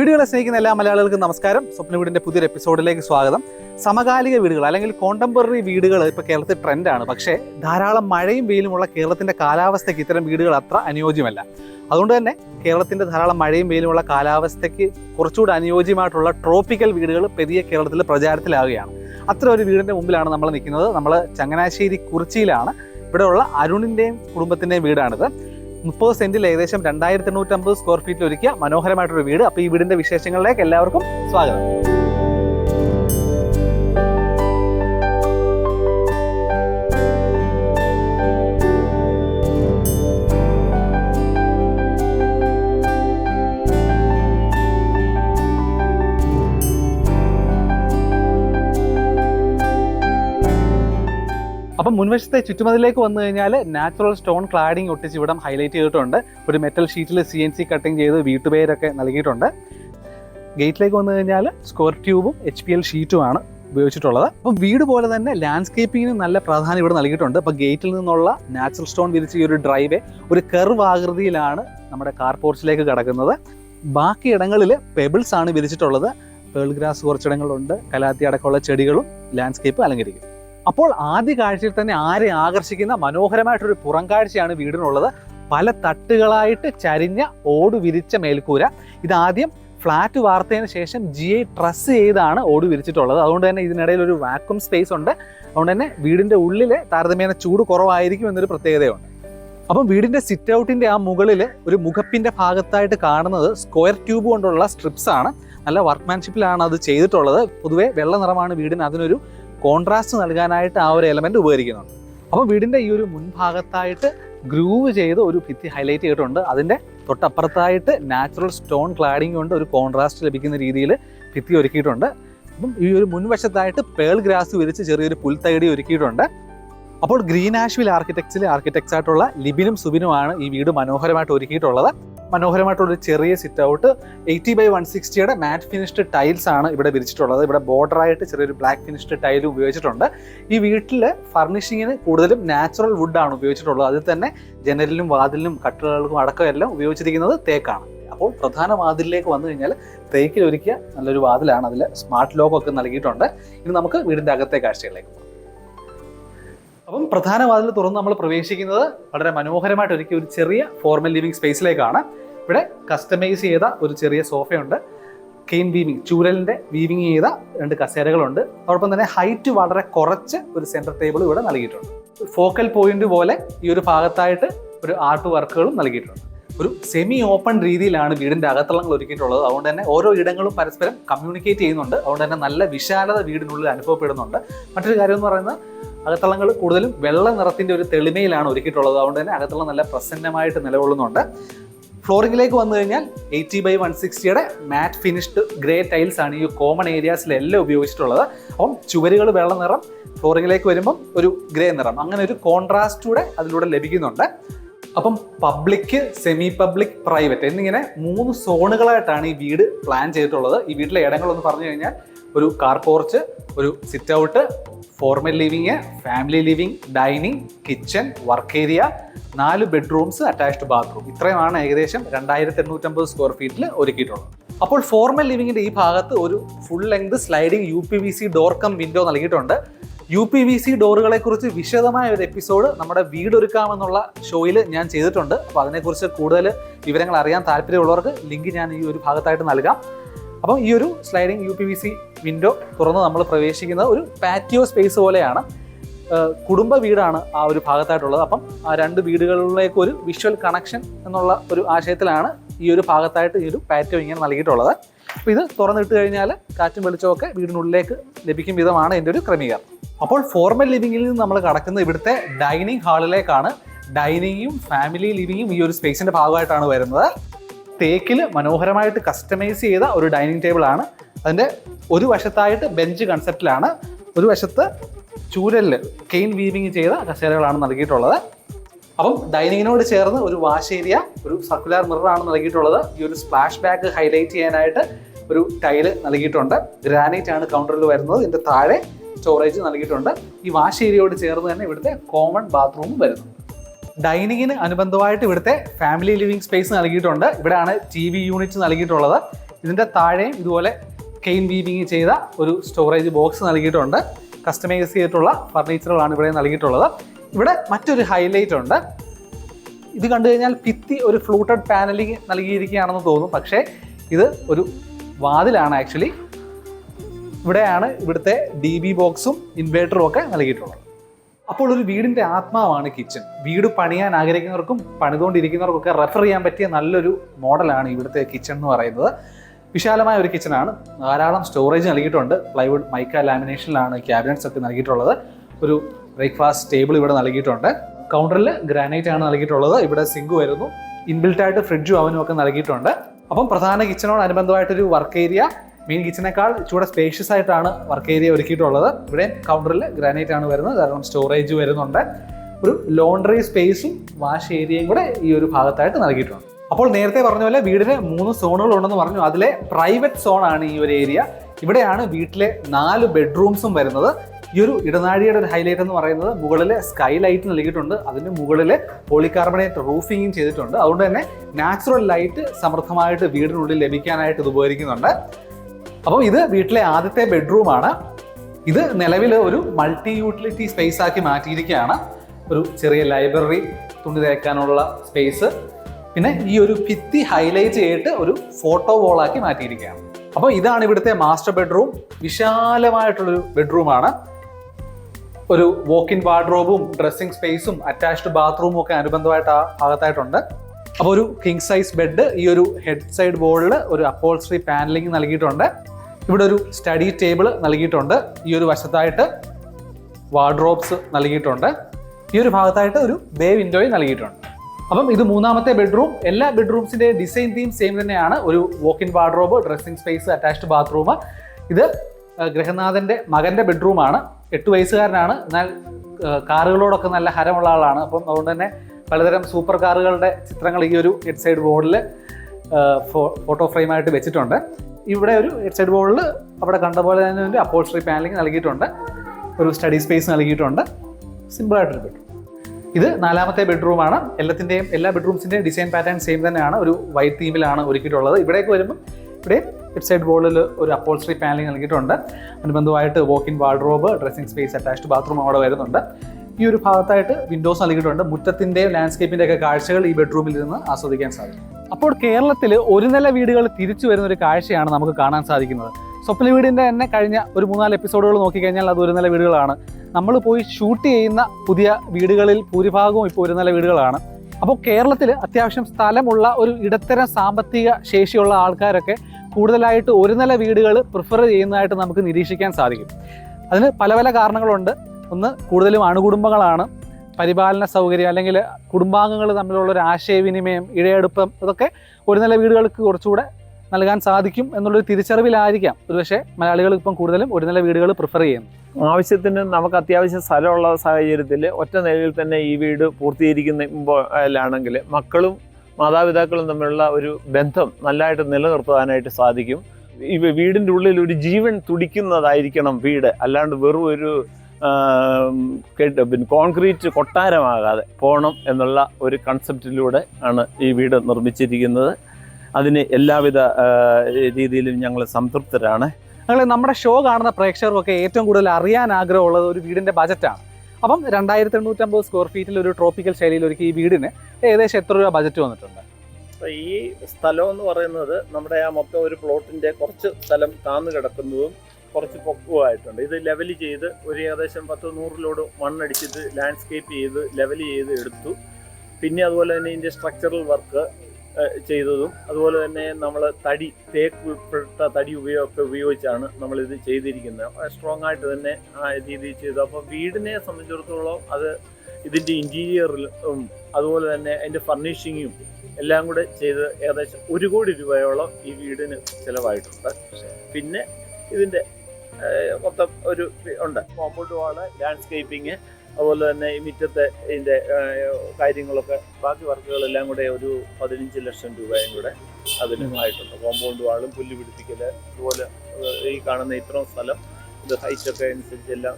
വീടുകളെ സ്നേഹിക്കുന്ന എല്ലാ മലയാളികൾക്കും നമസ്കാരം. സ്വപ്ന വീടിന്റെ പുതിയൊരു എപ്പിസോഡിലേക്ക് സ്വാഗതം. സമകാലിക വീടുകൾ അല്ലെങ്കിൽ കോണ്ടംപററി വീടുകൾ ഇപ്പോൾ കേരളത്തിൽ ട്രെൻഡാണ് പക്ഷേ ധാരാളം മഴയും വെയിലുമുള്ള കേരളത്തിന്റെ കാലാവസ്ഥയ്ക്ക് ഇത്തരം വീടുകൾ അത്ര അനുയോജ്യമല്ല. അതുകൊണ്ട് തന്നെ കേരളത്തിന്റെ ധാരാളം മഴയും വെയിലുമുള്ള കാലാവസ്ഥയ്ക്ക് കുറച്ചുകൂടി അനുയോജ്യമായിട്ടുള്ള ട്രോപ്പിക്കൽ വീടുകൾ പെരിയ കേരളത്തിൽ പ്രചാരത്തിലാവുകയാണ്. അത്ര ഒരു വീടിന്റെ മുമ്പിലാണ് നമ്മൾ നിൽക്കുന്നത്. നമ്മൾ ചങ്ങനാശ്ശേരി കുറിച്ചിയിലാണ്. ഇവിടെയുള്ള അരുണിന്റെയും കുടുംബത്തിന്റെയും വീടാണിത്. മുപ്പത് സെന്റിൽ ഏകദേശം രണ്ടായിരത്തി എണ്ണൂറ്റമ്പത് സ്ക്വയർ ഫീറ്റിൽ ഒരുക്കിയ മനോഹരമായിട്ടൊരു വീട്. അപ്പോൾ ഈ വീടിന്റെ വിശേഷങ്ങളിലേക്ക് എല്ലാവർക്കും സ്വാഗതം. അപ്പം മുൻവശത്തെ ചുറ്റുമതിലേക്ക് വന്നു കഴിഞ്ഞാൽ നാച്ചുറൽ സ്റ്റോൺ ക്ലാഡിംഗ് ഒട്ടിച്ച് ഇവിടം ഹൈലൈറ്റ് ചെയ്തിട്ടുണ്ട്. ഒരു മെറ്റൽ ഷീറ്റിൽ സി എൻ സി കട്ടിങ് ചെയ്ത് വീട്ടുപേരൊക്കെ നൽകിയിട്ടുണ്ട്. ഗേറ്റിലേക്ക് വന്നു കഴിഞ്ഞാൽ സ്ക്വയർ ട്യൂബും എച്ച് പി എൽ ഷീറ്റുമാണ് ഉപയോഗിച്ചിട്ടുള്ളത്. അപ്പം വീട് പോലെ തന്നെ ലാൻഡ്സ്കേപ്പിങ്ങിന് നല്ല പ്രാധാന്യം ഇവിടെ നൽകിയിട്ടുണ്ട്. അപ്പം ഗേറ്റിൽ നിന്നുള്ള നാച്ചുറൽ സ്റ്റോൺ വിരിച്ച ഈ ഒരു ഡ്രൈവേ ഒരു കർവ് ആകൃതിയിലാണ് നമ്മുടെ കാർ പോർച്ചിലേക്ക് കടക്കുന്നത്. ബാക്കി ഇടങ്ങളിൽ പെബിൾസ് ആണ് വിരിച്ചിട്ടുള്ളത്. Pearl grass കുറച്ചിടങ്ങളുണ്ട്. കലാത്തി അടക്കമുള്ള ചെടികളും ലാൻഡ്സ്കേപ്പ് അലങ്കരിക്കും. അപ്പോൾ ആദ്യ കാഴ്ചയിൽ തന്നെ ആരെ ആകർഷിക്കുന്ന മനോഹരമായിട്ടൊരു പുറം കാഴ്ചയാണ് വീടിനുള്ളത്. പല തട്ടുകളായിട്ട് ചരിഞ്ഞ ഓട് വിരിച്ച മേൽക്കൂര. ഇതാദ്യം ഫ്ലാറ്റ് വാർത്തതിന് ശേഷം ജി ഐ ട്രസ് ചെയ്താണ് ഓട് വിരിച്ചിട്ടുള്ളത്. അതുകൊണ്ട് തന്നെ ഇതിനിടയിൽ ഒരു വാക്വം സ്പേസ് ഉണ്ട്. അതുകൊണ്ട് തന്നെ വീടിന്റെ ഉള്ളിൽ താരതമ്യേന ചൂട് കുറവായിരിക്കും എന്നൊരു പ്രത്യേകതയുണ്ട്. അപ്പം വീടിന്റെ സിറ്റ് ഔട്ടിന്റെ ആ മുകളിൽ ഒരു മുഖപ്പിന്റെ ഭാഗത്തായിട്ട് കാണുന്നത് സ്ക്വയർ ട്യൂബ് കൊണ്ടുള്ള സ്ട്രിപ്സ് ആണ്. നല്ല വർക്ക്മാൻഷിപ്പിലാണ് അത് ചെയ്തിട്ടുള്ളത്. പൊതുവേ വെള്ള നിറമാണ് വീടിന് അതിനൊരു കോൺട്രാസ്റ്റ് നൽകാനായിട്ട് ആ ഒരു എലമെന്റ് ഉപകരിക്കുന്നുണ്ട്. അപ്പോൾ വീടിന്റെ ഈ ഒരു മുൻഭാഗത്തായിട്ട് ഗ്രൂവ് ചെയ്ത് ഒരു ഭിത്തി ഹൈലൈറ്റ് ചെയ്തിട്ടുണ്ട്. അതിന്റെ തൊട്ടപ്പുറത്തായിട്ട് നാച്ചുറൽ സ്റ്റോൺ ക്ലാഡിംഗ് കൊണ്ട് ഒരു കോൺട്രാസ്റ്റ് ലഭിക്കുന്ന രീതിയിൽ ഭിത്തി ഒരുക്കിയിട്ടുണ്ട്. അപ്പം ഈ ഒരു മുൻവശത്തായിട്ട് പേൾ ഗ്രാസ് വിരിച്ച് ചെറിയൊരു പുൽത്തൈടി ഒരുക്കിയിട്ടുണ്ട്. അപ്പോൾ ഗ്രീൻ ആഷ്വിൽ ആർക്കിടെക്ചറിലെ ആർക്കിടെക്ട്സ് ആയിട്ടുള്ള ലിബിനും സുബിനുമാണ് ഈ വീട് മനോഹരമായിട്ട് ഒരുക്കിയിട്ടുള്ളത്. മനോഹരമായിട്ടുള്ള ഒരു ചെറിയ sit out eighty by one സിക്സ്റ്റിയുടെ mat finished tiles ആണ് ഇവിടെ വിരിച്ചിട്ടുള്ളത്. ഇവിടെ ബോർഡർ ആയിട്ട് ചെറിയൊരു ബ്ലാക്ക് ഫിനിഷ്ഡ് ടൈൽ ഉപയോഗിച്ചിട്ടുണ്ട്. ഈ വീട്ടിൽ ഫർണിഷിങ്ങിന് കൂടുതലും നാച്ചുറൽ വുഡാണ് ഉപയോഗിച്ചിട്ടുള്ളത്. അതിൽ തന്നെ ജനലിനും വാതിലിനും കട്ടിലുകൾക്കും അടക്കം എല്ലാം ഉപയോഗിച്ചിരിക്കുന്നത് തേക്കാണ്. അപ്പോൾ പ്രധാന വാതിലിലേക്ക് വന്നു കഴിഞ്ഞാൽ തേക്കിൽ ഒരുക്കിയ നല്ലൊരു വാതിലാണ് അതിൽ സ്മാർട്ട് ലോക്ക് ഒക്കെ നൽകിയിട്ടുണ്ട്. ഇനി നമുക്ക് വീടിന്റെ അകത്തെ കാഴ്ചകളിലേക്ക് പോകാം. അപ്പം പ്രധാന വാതിൽ തുറന്ന് നമ്മൾ പ്രവേശിക്കുന്നത് വളരെ മനോഹരമായിട്ട് ഒരുക്കിയ ഒരു ചെറിയ ഫോർമൽ ലിവിംഗ് സ്പേസിലേക്കാണ് ഇവിടെ കസ്റ്റമൈസ് ചെയ്ത ഒരു ചെറിയ സോഫയുണ്ട്. കെയിൻ വീവിങ് ചൂരലിന്റെ വീവിങ് ചെയ്ത രണ്ട് കസേരകളുണ്ട്. അതോടൊപ്പം തന്നെ ഹൈറ്റ് വളരെ കുറച്ച് ഒരു സെന്റർ ടേബിൾ ഇവിടെ നൽകിയിട്ടുണ്ട്. ഫോക്കൽ പോയിന്റ് പോലെ ഈ ഒരു ഭാഗത്തായിട്ട് ഒരു ആർട്ട് വർക്കുകളും നൽകിയിട്ടുണ്ട്. ഒരു സെമി ഓപ്പൺ രീതിയിലാണ് വീടിന്റെ അകത്തളങ്ങൾ ഒരുക്കിയിട്ടുള്ളത്. അതുകൊണ്ട് തന്നെ ഓരോ ഇടങ്ങളും പരസ്പരം കമ്മ്യൂണിക്കേറ്റ് ചെയ്യുന്നുണ്ട്. അതുകൊണ്ട് തന്നെ നല്ല വിശാലത വീടിനുള്ളിൽ അനുഭവപ്പെടുന്നുണ്ട്. മറ്റൊരു കാര്യം എന്ന് പറയുന്നത് അകത്തളങ്ങൾ കൂടുതലും വെള്ള നിറത്തിന്റെ ഒരു തെളിമയിലാണ് ഒരുക്കിയിട്ടുള്ളത്. അതുകൊണ്ട് തന്നെ അകത്തളം നല്ല പ്രസന്നമായിട്ട് നിലകൊള്ളുന്നുണ്ട്. ഫ്ലോറിംഗിലേക്ക് വന്നു കഴിഞ്ഞാൽ എയ്റ്റി ബൈ വൺ സിക്സ്റ്റിയുടെ മാറ്റ് ഫിനിഷ്ഡ് ഗ്രേ ടൈൽസ് ആണ് ഈ കോമൺ ഏരിയാസിലെല്ലാം ഉപയോഗിച്ചിട്ടുള്ളത്. അപ്പം ചുവരുകൾ വെള്ള നിറം ഫ്ലോറിംഗിലേക്ക് വരുമ്പം ഒരു ഗ്രേ നിറം. അങ്ങനെ ഒരു കോൺട്രാസ്റ്റ് കൂടെ അതിലൂടെ ലഭിക്കുന്നുണ്ട്. അപ്പം പബ്ലിക് സെമി പബ്ലിക് പ്രൈവറ്റ് എന്നിങ്ങനെ മൂന്ന് സോണുകളായിട്ടാണ് ഈ വീട് പ്ലാൻ ചെയ്തിട്ടുള്ളത്. ഈ വീട്ടിലെ ഇടങ്ങളൊന്ന് പറഞ്ഞു കഴിഞ്ഞാൽ ഒരു കാർ പോർച്ച് ഒരു sit out formal living family living dining kitchen work area നാല് ബെഡ്റൂംസ് അറ്റാച്ച്ഡ് ബാത്റൂം ഇത്രയുമാണ് ഏകദേശം രണ്ടായിരത്തി എണ്ണൂറ്റമ്പത് സ്ക്വയർ ഫീറ്റിൽ ഒരുക്കിയിട്ടുള്ളത്. അപ്പോൾ ഫോർമൽ ലിവിങ്ങിന്റെ ഈ ഭാഗത്ത് ഒരു full length sliding U P V C door cum window നൽകിയിട്ടുണ്ട്. യു പി വി സി ഡോറുകളെ കുറിച്ച് വിശദമായ ഒരു എപ്പിസോഡ് നമ്മുടെ വീടൊരുക്കാമെന്നുള്ള ഷോയിൽ ഞാൻ ചെയ്തിട്ടുണ്ട്. അപ്പോൾ അതിനെക്കുറിച്ച് കൂടുതൽ വിവരങ്ങൾ അറിയാൻ താല്പര്യമുള്ളവർക്ക് ലിങ്ക് ഞാൻ ഈ ഒരു ഭാഗത്തായിട്ട് നൽകാം. അപ്പം ഈ ഒരു sliding U P V C window തുറന്ന് നമ്മൾ പ്രവേശിക്കുന്ന ഒരു പാറ്റിയോ സ്പേസ് പോലെയാണ് കുടുംബ വീടാണ് ആ ഒരു ഭാഗത്തായിട്ടുള്ളത്. അപ്പം ആ രണ്ട് വീടുകളിലേക്ക് ഒരു വിഷ്വൽ കണക്ഷൻ എന്നുള്ള ഒരു ആശയത്തിലാണ് ഈ ഒരു ഭാഗത്തായിട്ട് ഈ ഒരു പാറ്റിയോ ഇങ്ങനെ നൽകിയിട്ടുള്ളത്. അപ്പോൾ ഇത് തുറന്നിട്ട് കഴിഞ്ഞാൽ കാറ്റും വെളിച്ചമൊക്കെ വീടിനുള്ളിലേക്ക് ലഭിക്കും വിധമാണ് എന്റെ ഒരു ക്രമീകരണം. അപ്പോൾ ഫോർമൽ ലിവിങ്ങിൽ നിന്ന് നമ്മൾ കടക്കുന്ന ഇവിടുത്തെ ഡൈനിങ് ഹാളിലേക്കാണ് ഡൈനിങ്ങും ഫാമിലി ലിവിങ്ങും ഈ ഒരു സ്പേസിന്റെ ഭാഗമായിട്ടാണ് വരുന്നത്. തേക്കിൽ മനോഹരമായിട്ട് കസ്റ്റമൈസ് ചെയ്ത ഒരു ഡൈനിങ് ടേബിൾ ആണ്. അതിന്റെ ഒരു വശത്തായിട്ട് ബെഞ്ച് കൺസെപ്റ്റിലാണ് ഒരു വശത്ത് ചൂരലിൽ കെയിൻ വീവിങ് ചെയ്ത കസേരകളാണ് നൽകിയിട്ടുള്ളത്. അപ്പം ഡൈനിങ്ങിനോട് ചേർന്ന് ഒരു വാഷ് ഏരിയ ഒരു സർക്കുലർ മിററാണ് നൽകിയിട്ടുള്ളത്. ഈ ഒരു സ്പ്ലാഷ് ബാഗ് ഹൈലൈറ്റ് ചെയ്യാനായിട്ട് ഒരു ടൈൽ നൽകിയിട്ടുണ്ട്. ഗ്രാനൈറ്റ് ആണ് കൗണ്ടറിൽ വരുന്നത്. ഇതിന്റെ താഴെ സ്റ്റോറേജ് നൽകിയിട്ടുണ്ട്. ഈ വാഷ് ഏരിയയോട് ചേർന്ന് തന്നെ ഇവിടുത്തെ കോമൺ ബാത്റൂമും വരുന്നു. ഡൈനിങ്ങിന് അനുബന്ധമായിട്ട് ഇവിടുത്തെ ഫാമിലി ലിവിംഗ് സ്പേസ് നൽകിയിട്ടുണ്ട്. ഇവിടെയാണ് ടി വി യൂണിറ്റ് നൽകിയിട്ടുള്ളത്. ഇതിന്റെ താഴെയും ഇതുപോലെ കെയിൻ വീവിങ് ചെയ്ത ഒരു സ്റ്റോറേജ് ബോക്സ് നൽകിയിട്ടുണ്ട്. കസ്റ്റമൈസ് ചെയ്തിട്ടുള്ള ഫർണിച്ചറുകളാണ് ഇവിടെ നൽകിയിട്ടുള്ളത്. ഇവിടെ മറ്റൊരു ഹൈലൈറ്റ് ഉണ്ട്. ഇത് കണ്ടു കഴിഞ്ഞാൽ ഭിത്തി ഒരു ഫ്ലൂട്ടഡ് പാനലിംഗ് നൽകിയിരിക്കുകയാണെന്ന് തോന്നും. പക്ഷേ ഇത് ഒരു വാതിലാണ് ആക്ച്വലി. ഇവിടെയാണ് ഇവിടുത്തെ ഡി ബി ബോക്സും ഇൻവേർട്ടറും ഒക്കെ നൽകിയിട്ടുള്ളത്. അപ്പോൾ ഒരു വീടിന്റെ ആത്മാവാണ് കിച്ചൺ. വീട് പണിയാൻ ആഗ്രഹിക്കുന്നവർക്കും പണിതുകൊണ്ടിരിക്കുന്നവർക്കൊക്കെ റെഫർ ചെയ്യാൻ പറ്റിയ നല്ലൊരു മോഡലാണ് ഇവിടുത്തെ കിച്ചൺ എന്ന് പറയുന്നത്. വിശാലമായ ഒരു കിച്ചണാണ്. ധാരാളം സ്റ്റോറേജ് നൽകിയിട്ടുണ്ട്. പ്ലൈവുഡ് മൈക്ക ലാമിനേഷനിലാണ് ക്യാബിനറ്റ്സ് ഒക്കെ നൽകിയിട്ടുള്ളത്. ഒരു ബ്രേക്ക്ഫാസ്റ്റ് ടേബിൾ ഇവിടെ നൽകിയിട്ടുണ്ട്. കൗണ്ടറിൽ ഗ്രാനൈറ്റ് ആണ് നൽകിയിട്ടുള്ളത്. ഇവിടെ സിങ്ക് വരുന്നു. ഇൻബിൽട്ടായിട്ട് ഫ്രിഡ്ജും അവനും ഒക്കെ നൽകിയിട്ടുണ്ട്. അപ്പം പ്രധാന കിച്ചണോടനുബന്ധമായിട്ടൊരു വർക്ക് ഏരിയ മെയിൻ കിച്ചണേക്കാൾ ചൂടെ സ്പേഷ്യസ് ആയിട്ടാണ് വർക്ക് ഏരിയ ഒരുക്കിയിട്ടുള്ളത്. ഇവിടെ കൗണ്ടറിൽ ഗ്രാനൈറ്റ് ആണ് വരുന്നത്. കാരണം സ്റ്റോറേജ് വരുന്നുണ്ട്. ഒരു ലോണ്ടറി സ്പേസും വാഷ് ഏരിയയും കൂടെ ഈ ഒരു ഭാഗത്തായിട്ട് നൽകിയിട്ടുണ്ട്. അപ്പോൾ നേരത്തെ പറഞ്ഞ പോലെ വീടിന് മൂന്ന് സോണുകൾ ഉണ്ടെന്ന് പറഞ്ഞു. അതിലെ പ്രൈവറ്റ് സോൺ ആണ് ഈ ഒരു ഏരിയ ഇവിടെയാണ് വീട്ടിലെ നാല് ബെഡ്റൂംസും വരുന്നത്. ഈ ഒരു ഇടനാഴിയുടെ ഒരു ഹൈലൈറ്റ് എന്ന് പറയുന്നത് മുകളിൽ സ്കൈ ലൈറ്റ് നൽകിയിട്ടുണ്ട് അതിന് മുകളിൽ പോളികാർബണേറ്റ് റൂഫിങ്ങും ചെയ്തിട്ടുണ്ട്. അതുകൊണ്ട് തന്നെ നാച്ചുറൽ ലൈറ്റ് സമൃദ്ധമായിട്ട് വീടിനുള്ളിൽ ലഭിക്കാനായിട്ട് ഇത് ഉപകരിക്കുന്നുണ്ട്. അപ്പം ഇത് വീട്ടിലെ ആദ്യത്തെ ബെഡ്റൂമാണ് ഇത് നിലവിൽ ഒരു മൾട്ടി യൂട്ടിലിറ്റി സ്പേസ് ആക്കി മാറ്റിയിരിക്കുകയാണ്. ഒരു ചെറിയ ലൈബ്രറി തുണി തേക്കാനുള്ള സ്പേസ് പിന്നെ ഈ ഒരു ഭിത്തി ഹൈലൈറ്റ് ചെയ്തിട്ട് ഒരു ഫോട്ടോ വോളാക്കി മാറ്റിയിരിക്കുകയാണ്. അപ്പോൾ ഇതാണ് ഇവിടുത്തെ മാസ്റ്റർ ബെഡ്റൂം വിശാലമായിട്ടുള്ളൊരു ബെഡ്റൂമാണ് ഒരു വോക്ക് ഇൻ വാർഡ്രോബും ഡ്രസ്സിംഗ് സ്പേസും അറ്റാച്ച്ഡ് ബാത്റൂമും ഒക്കെ അനുബന്ധമായിട്ട് ആ ഭാഗത്തായിട്ടുണ്ട്. അപ്പോൾ ഒരു കിങ് സൈസ് ബെഡ് ഈ ഒരു ഹെഡ് സൈഡ് ബോർഡിൽ ഒരു അപ്പോൾസ്ട്രി പാനലിംഗ് നൽകിയിട്ടുണ്ട്. ഇവിടെ ഒരു സ്റ്റഡി ടേബിൾ നൽകിയിട്ടുണ്ട്. ഈ ഒരു വശത്തായിട്ട് വാർഡ്രോബ്സ് നൽകിയിട്ടുണ്ട്. ഈ ഒരു ഭാഗത്തായിട്ട് ഒരു ബേ വിൻഡോയും നൽകിയിട്ടുണ്ട്. അപ്പം ഇത് മൂന്നാമത്തെ ബെഡ്റൂം എല്ലാ ബെഡ്റൂംസിന്റെ ഡിസൈൻ തീം സെയിം തന്നെയാണ്. ഒരു walk in wardrobe dressing space attached bathroom ഇത് ഗൃഹനാഥന്റെ മകന്റെ ബെഡ്റൂമാണ് എട്ട് വയസ്സുകാരനാണ്. എന്നാൽ കാറുകളോടൊക്കെ നല്ല ഹരമുള്ള ആളാണ്. അപ്പം അതുകൊണ്ട് തന്നെ പലതരം സൂപ്പർ കാറുകളുടെ ചിത്രങ്ങൾ ഈ ഒരു ഹെഡ് സൈഡ് ബോർഡിൽ ഫോട്ടോ ഫ്രെയിമായിട്ട് വെച്ചിട്ടുണ്ട്. ഇവിടെ ഒരു സൈഡ് ബോളിൽ അവിടെ കണ്ട പോലെ തന്നെ ഒരു അപ്പോൾസ്ട്രി പാനലിംഗ് നൽകിയിട്ടുണ്ട്. ഒരു സ്റ്റഡി സ്പേസ് നൽകിയിട്ടുണ്ട്. സിമ്പിളായിട്ടൊരു ബെഡ്റൂം ഇത് നാലാമത്തെ ബെഡ്റൂമാണ് എല്ലാത്തിന്റെയും എല്ലാ ബെഡ്റൂംസിന്റെയും ഡിസൈൻ പാറ്റേൺ സെയിം തന്നെയാണ്. ഒരു വൈറ്റ് തീമിലാണ് ഒരുക്കിയിട്ടുള്ളത്. ഇവിടേക്ക് വരുമ്പോൾ ഇവിടെ സൈഡ് ബോർഡിൽ ഒരു അപ്പോൾസ്ട്രി പാനലിങ് നൽകിയിട്ടുണ്ട്. അനുബന്ധമായിട്ട് in wardrobe dressing space attached bathroom അവിടെ വരുന്നുണ്ട്. ഈ ഒരു ഭാഗത്തായിട്ട് വിൻഡോസ് നൽകിയിട്ടുണ്ട്. മുറ്റത്തിന്റെയും ലാൻഡ്സ്കേപ്പിന്റെ ഒക്കെ കാഴ്ചകൾ ഈ ബെഡ്റൂമിൽ നിന്ന് ആസ്വദിക്കാൻ സാധിക്കും. അപ്പോൾ കേരളത്തിൽ ഒരു നില വീടുകൾ തിരിച്ചു വരുന്ന ഒരു കാഴ്ചയാണ് നമുക്ക് കാണാൻ സാധിക്കുന്നത്. സ്വപ്ന വീടിന്റെ തന്നെ കഴിഞ്ഞ ഒരു മൂന്നാൽ എപ്പിസോഡുകൾ നോക്കിക്കഴിഞ്ഞാൽ അത് ഒരു നില വീടുകളാണ്. നമ്മൾ പോയി ഷൂട്ട് ചെയ്യുന്ന പുതിയ വീടുകളിൽ ഭൂരിഭാഗവും ഇപ്പോൾ ഒരു നില വീടുകളാണ്. അപ്പോൾ കേരളത്തിൽ അത്യാവശ്യം സ്ഥലമുള്ള ഒരു ഇടത്തരം സാമ്പത്തിക ശേഷിയുള്ള ആൾക്കാരൊക്കെ കൂടുതലായിട്ട് ഒരു നില വീടുകൾ പ്രിഫർ ചെയ്യുന്നതായിട്ട് നമുക്ക് നിരീക്ഷിക്കാൻ സാധിക്കും. അതിന് പല പല കാരണങ്ങളുണ്ട്. ഒന്ന് കൂടുതലും അണുകുടുംബങ്ങളാണ്. പരിപാലന സൗകര്യം അല്ലെങ്കിൽ കുടുംബാംഗങ്ങൾ തമ്മിലുള്ള ഒരു ആശയവിനിമയം ഇഴയെടുപ്പം ഇതൊക്കെ ഒരു നില വീടുകൾക്ക് കുറച്ചുകൂടെ നൽകാൻ സാധിക്കും എന്നുള്ളൊരു തിരിച്ചറിവിലായിരിക്കാം. ഒരുപക്ഷെ മലയാളികൾ ഇപ്പം കൂടുതലും ഒരു നില വീടുകൾ പ്രിഫർ ചെയ്യുന്നു. ആവശ്യത്തിന് നമുക്ക് അത്യാവശ്യം സ്ഥലമുള്ള സാഹചര്യത്തിൽ ഒറ്റ നിലയിൽ തന്നെ ഈ വീട് പൂർത്തീകരിക്കുന്നതിലാണെങ്കിൽ മക്കളും മാതാപിതാക്കളും തമ്മിലുള്ള ഒരു ബന്ധം നല്ലതായിട്ട് നിലനിർത്തുവാനായിട്ട് സാധിക്കും. ഈ വീടിന്റെ ഉള്ളിൽ ഒരു ജീവൻ തുടിക്കുന്നതായിരിക്കണം വീട്. അല്ലാണ്ട് വെറും ഒരു പിന്നെ കോൺക്രീറ്റ് കൊട്ടാരമാകാതെ പോകണം എന്നുള്ള ഒരു കൺസെപ്റ്റിലൂടെ ആണ് ഈ വീട് നിർമ്മിച്ചിരിക്കുന്നത്. അതിന് എല്ലാവിധ രീതിയിലും ഞങ്ങൾ സംതൃപ്തരാണ്. ഞങ്ങൾ നമ്മുടെ ഷോ കാണുന്ന പ്രേക്ഷകർക്കൊക്കെ ഏറ്റവും കൂടുതൽ അറിയാൻ ആഗ്രഹമുള്ളത് ഒരു വീടിന്റെ ബജറ്റാണ്. അപ്പം രണ്ടായിരത്തി എണ്ണൂറ്റമ്പത് സ്ക്വയർ ഫീറ്റിൽ ഒരു ട്രോപ്പിക്കൽ ശൈലിയിൽ ഒരുക്കി ഈ വീടിന് ഏകദേശം എത്ര രൂപ ബജറ്റ് വന്നിട്ടുണ്ട്? അപ്പോൾ ഈ സ്ഥലം എന്ന് പറയുന്നത് നമ്മുടെ ആ മൊത്തം ഒരു പ്ലോട്ടിന്റെ കുറച്ച് സ്ഥലം താന്നു കിടക്കുന്നതും കുറച്ച് പൊക്കവുമായിട്ടുണ്ട് ഇത് ലെവൽ ചെയ്ത് ഒരു ഏകദേശം പത്ത് നൂറിലോട് മണ്ണടിച്ചിട്ട് ലാൻഡ്സ്കേപ്പ് ചെയ്ത് ലെവൽ ചെയ്ത് എടുത്തു. പിന്നെ അതുപോലെ തന്നെ ഇതിന്റെ സ്ട്രക്ചറൽ വർക്ക് ചെയ്തതും. അതുപോലെ തന്നെ നമ്മൾ തടി തേക്ക് ഉൾപ്പെട്ട തടി ഉപയോഗമൊക്കെ ഉപയോഗിച്ചാണ് നമ്മളിത് ചെയ്തിരിക്കുന്നത്. സ്ട്രോങ് ആയിട്ട് തന്നെ ആ രീതിയിൽ ചെയ്തു. അപ്പോൾ വീടിനെ സംബന്ധിച്ചിടത്തോളം അത് ഇതിന്റെ ഇന്റീരിയറിലും അതുപോലെ തന്നെ അതിന്റെ ഫർണിഷിങ്ങും എല്ലാം കൂടെ ചെയ്ത് ഏകദേശം ഒരു കോടി രൂപയോളം ഈ വീടിന് ചിലവായിട്ടുണ്ട്. പിന്നെ ഇതിന്റെ മൊത്തം ഒരു ഉണ്ട്. കോമ്പൗണ്ട് വാൾ ലാൻഡ്സ്കേപ്പിങ് അതുപോലെ തന്നെ ഈ മുറ്റത്തെ ഇതിന്റെ കാര്യങ്ങളൊക്കെ ബാക്കി വർക്കുകളെല്ലാം കൂടെ ഒരു പതിനഞ്ച് ലക്ഷം രൂപയും കൂടെ അതിന് ആയിട്ടുണ്ട് കോമ്പൗണ്ട് വാളും പുല്ല് പിടിപ്പിക്കൽ അതുപോലെ ഈ കാണുന്ന ഇത്രയും സ്ഥലം ഇത് ഹൈറ്റൊക്കെ അനുസരിച്ച് എല്ലാം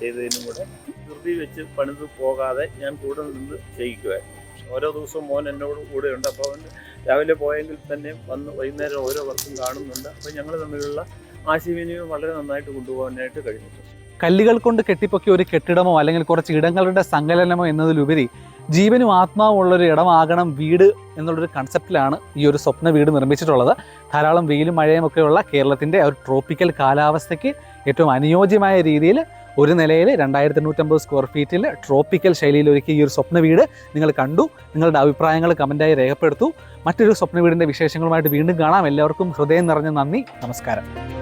ചെയ്തതിനും കൂടെ ധൃതി വെച്ച് പണിത് പോകാതെ ഞാൻ കൂടെ നിന്ന് ചെയ്യിക്കുമായിരുന്നു ഓരോ ദിവസവും മോൻ എന്നോട് കൂടെ ഉണ്ട്. അപ്പോൾ അവൻ രാവിലെ പോയെങ്കിൽ തന്നെ വന്ന് വൈകുന്നേരം ഓരോ വർക്കും കാണുന്നുണ്ട്. അപ്പോൾ ഞങ്ങൾ തമ്മിലുള്ള ആശയവിനിമയം വളരെ നന്നായിട്ട് കൊണ്ടുപോകാനായിട്ട് കഴിഞ്ഞു കല്ലുകൾ കൊണ്ട് കെട്ടിപ്പൊക്കിയ ഒരു കെട്ടിടമോ അല്ലെങ്കിൽ കുറച്ച് ഇടങ്ങളുടെ സങ്കലനമോ എന്നതിലുപരി ജീവനും ആത്മാവും ഉള്ളൊരു ഇടമാകണം വീട് എന്നുള്ളൊരു കൺസെപ്റ്റിലാണ് ഈ ഒരു സ്വപ്ന വീട് നിർമ്മിച്ചിട്ടുള്ളത്. ധാരാളം വെയിലും മഴയും ഒക്കെയുള്ള കേരളത്തിന്റെ ഒരു ട്രോപ്പിക്കൽ കാലാവസ്ഥയ്ക്ക് ഏറ്റവും അനുയോജ്യമായ രീതിയിൽ ഒരു നിലയിൽ രണ്ടായിരത്തി എണ്ണൂറ്റമ്പത് സ്ക്വയർ ഫീറ്റിൽ ട്രോപ്പിക്കൽ ശൈലിയിൽ ഒരുക്കിയ ഈ ഒരു സ്വപ്ന വീട് നിങ്ങൾ കണ്ടു. നിങ്ങളുടെ അഭിപ്രായങ്ങൾ കമന്റായി രേഖപ്പെടുത്തു. മറ്റൊരു സ്വപ്ന വീടിന്റെ വിശേഷങ്ങളുമായിട്ട് വീണ്ടും കാണാം. എല്ലാവർക്കും ഹൃദയം നിറഞ്ഞ നന്ദി. നമസ്കാരം.